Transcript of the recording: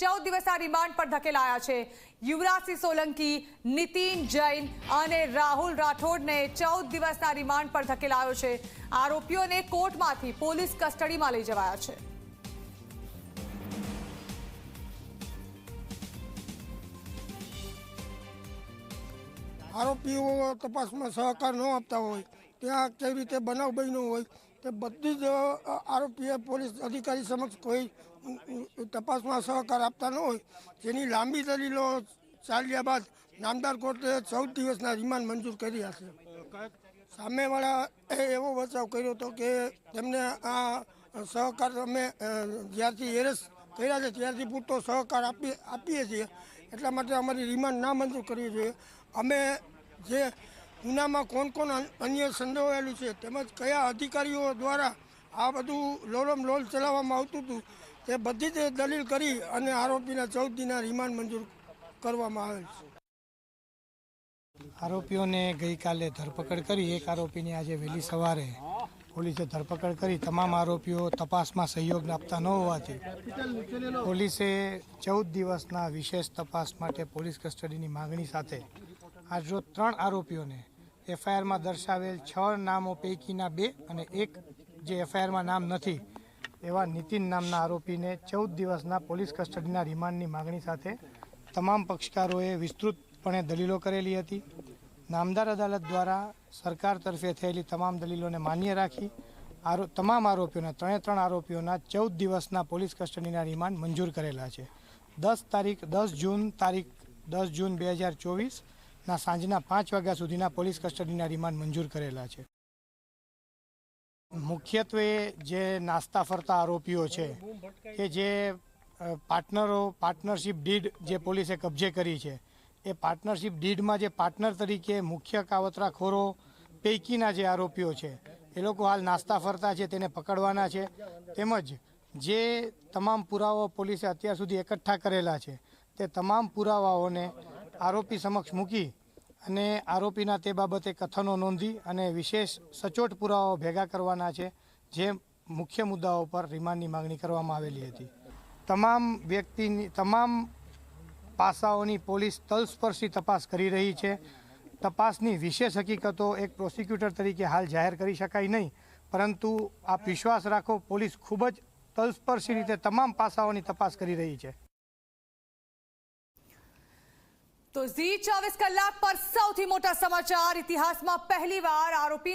ચૌદ દિવસના રિમાન્ડ પર ધકેલાયા છે. યુવરાજસિંહ સોલંકી, નીતિન જૈન અને રાહુલ રાઠોડને ચૌદ દિવસના રિમાન્ડ પર ધકેલાયો છે. આરોપીઓને કોર્ટમાંથી પોલીસ કસ્ટડીમાં લઈ જવાયા છે. આરોપીઓ તપાસમાં સહકાર ન આપતા હોય, ત્યાં કેવી રીતે બનાવ બન્યો હોય તે બધી જ આરોપીએ પોલીસ અધિકારી સમક્ષ કોઈ તપાસમાં સહકાર આપતા ન હોય. જેની લાંબી દલીલો ચાલ્યા બાદ નામદાર કોર્ટે ચૌદ દિવસના રિમાન્ડ મંજૂર કર્યા છે. સામેવાળા એવો બચાવ કર્યો હતો કે તેમને આ સહકાર અમે જ્યારથી એરેસ્ટ કર્યા છે ત્યારથી પૂરતો સહકાર આપી, આપીએ છીએ. એટલા માટે અમારી રિમાન્ડ ના મંજૂર કરવી જોઈએ અમે જે ગુનામાં કોણ કોણ અન- અન્ય સંડોવાયેલું છે? તેમજ કયા અધિકારીઓ દ્વારા આ બધું લોલમ લોલ ચલાવવામાં આવતું હતું? તે બધી જ દલીલ કરી અને આરોપીના ચૌદ દિનના રિમાન્ડ મંજૂર કરવામાં આવેલ છે. આરોપીઓને ગઈકાલે ધરપકડ કરી. એક આરોપીની આજે વહેલી સવારે પોલીસે ધરપકડ કરી. તમામ આરોપીઓ તપાસમાં સહયોગ આપતા ન હોવાથી પોલીસે ચૌદ દિવસના વિશેષ તપાસ માટે પોલીસ કસ્ટડીની માગણી સાથે આજરોજ ત્રણ આરોપીઓને એફઆઈઆરમાં દર્શાવેલ છ નામો પૈકીના બે અને એક જે એફઆઈઆરમાં નામ નથી, એવા નીતિન નામના આરોપીને ચૌદ દિવસના પોલીસ કસ્ટડીના રિમાન્ડની માગણી સાથે તમામ પક્ષકારોએ વિસ્તૃતપણે દલીલો કરેલી હતી. નામદાર અદાલત દ્વારા સરકાર તરફે થયેલી તમામ દલીલોને માન્ય રાખી આરો, તમામ આરોપીઓના, ત્રણે ત્રણ આરોપીઓના ચૌદ દિવસના પોલીસ કસ્ટડીના રિમાન્ડ મંજૂર કરેલા છે. દસ તારીખ, દસ જૂન તારીખ, દસ જૂન બે હજાર ચોવીસના સાંજના પાંચ વાગ્યા સુધીના પોલીસ કસ્ટડીના રિમાન્ડ મંજૂર કરેલા છે. મુખ્યત્વે જે નાસ્તા ફરતા આરોપીઓ છે, કે જે પાર્ટનરો, પાર્ટનરશિપ ડીડ જે પોલીસે કબજે કરી છે, એ પાર્ટનરશિપ ડીડમાં જે પાર્ટનર તરીકે મુખ્ય કાવતરાખોરો, પૈકીના જે આરોપીઓ છે, એ લોકો હાલ નાસ્તા ફરતા છે, તેને પકડવાના છે. તેમજ જે તમામ પુરાવાઓ પોલીસે અત્યાર સુધી એકઠા કરેલા છે, તે તમામ પુરાવાઓને આરોપી સમક્ષ મૂકી અને આરોપીના તે બાબતે કથનો નોંધી અને વિશેષ સચોટ પુરાવાઓ ભેગા કરવાના છે, જે મુખ્ય મુદ્દાઓ પર રિમાન્ડની માગણી કરવામાં આવેલી હતી. તમામ વ્યક્તિની, તમામ પાસાઓની પોલીસ તલસ્પર્શી તપાસ કરી રહી છે. તપાસની વિશેષ હકીકતો એક પ્રોસિક્યુટર તરીકે હાલ જાહેર કરી શકાય નહીં, પરંતુ આપ વિશ્વાસ રાખો, પોલીસ ખૂબ જ તલસ્પર્શી રીતે તમામ પાસાઓની તપાસ કરી રહી છે. તો ઝી ચોવીસ કલાક પર સૌથી મોટા સમાચાર ઇતિહાસમાં પહેલીવાર આરોપી